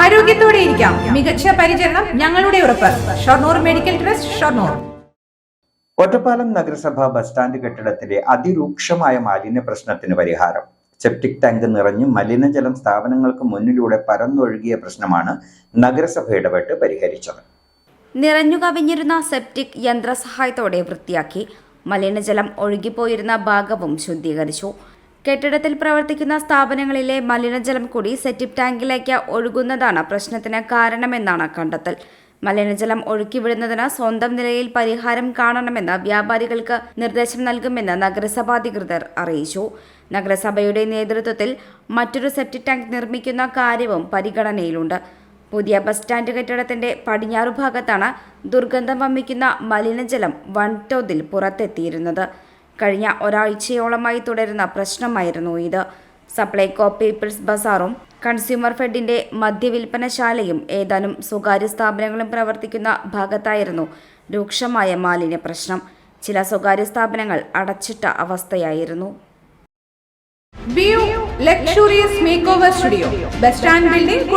ആരോഗ്യത്തോടെ ഇരിക്കാം. മികച്ച പരിചരണം ഞങ്ങളുടെ ഉറപ്പ്. Shoranur medical trust Shoranur. Ottapalam നഗരസഭ ബസ് സ്റ്റാൻഡ് കെട്ടിടത്തിലെ അതിരൂക്ഷമായ മാലിന്യ പ്രശ്നത്തിന് പരിഹാരം. സെപ്റ്റിക് ടാങ്ക് നിറഞ്ഞ് മലിനജലം സ്ഥാപനങ്ങൾക്ക് മുന്നിലൂടെ പരന്നൊഴുകിയ പ്രശ്നമാണ് നഗരസഭ ഇടപെട്ട് പരിഹരിച്ചത്. നിറഞ്ഞു കവിഞ്ഞിരുന്ന സെപ്റ്റിക് യന്ത്രസഹായത്തോടെ വൃത്തിയാക്കി മലിനജലം ഒഴുകിപ്പോയിരുന്ന ഭാഗവും ശുദ്ധീകരിച്ചു. കെട്ടിടത്തിൽ പ്രവർത്തിക്കുന്ന സ്ഥാപനങ്ങളിലെ മലിനജലം കൂടി സെറ്റിപ് ടാങ്കിലേക്ക് ഒഴുകുന്നതാണ് പ്രശ്നത്തിന് കാരണമെന്നാണ് കണ്ടെത്തൽ. മലിനജലം ഒഴുക്കിവിടുന്നതിന് സ്വന്തം നിലയിൽ പരിഹാരം കാണണമെന്ന് വ്യാപാരികൾക്ക് നിർദ്ദേശം നൽകുമെന്ന് നഗരസഭാധികൃതർ അറിയിച്ചു. നഗരസഭയുടെ നേതൃത്വത്തിൽ മറ്റൊരു സെപ്റ്റിക് ടാങ്ക് നിർമ്മിക്കുന്ന കാര്യവും പരിഗണനയിലുണ്ട്. പുതിയ ബസ് സ്റ്റാൻഡ് കെട്ടിടത്തിന്റെ പടിഞ്ഞാറു ഭാഗത്താണ് ദുർഗന്ധം വമിക്കുന്ന മലിനജലം വൻതോതിൽ പുറത്തെത്തിയിരുന്നത്. കഴിഞ്ഞ ഒരാഴ്ചയോളമായി തുടരുന്ന പ്രശ്നമായിരുന്നു ഇത്. സപ്ലൈകോ പീപ്പിൾസ് ബസാറും കൺസ്യൂമർ ഫെഡിന്റെ മദ്യവിൽപ്പനശാലയും ഏതാനും സ്വകാര്യ സ്ഥാപനങ്ങളും പ്രവർത്തിക്കുന്ന ഭാഗത്തായിരുന്നു രൂക്ഷമായ മാലിന്യ പ്രശ്നം. ചില സ്വകാര്യ സ്ഥാപനങ്ങൾ അടച്ചിട്ട അവസ്ഥയായിരുന്നു. Studio bus stand building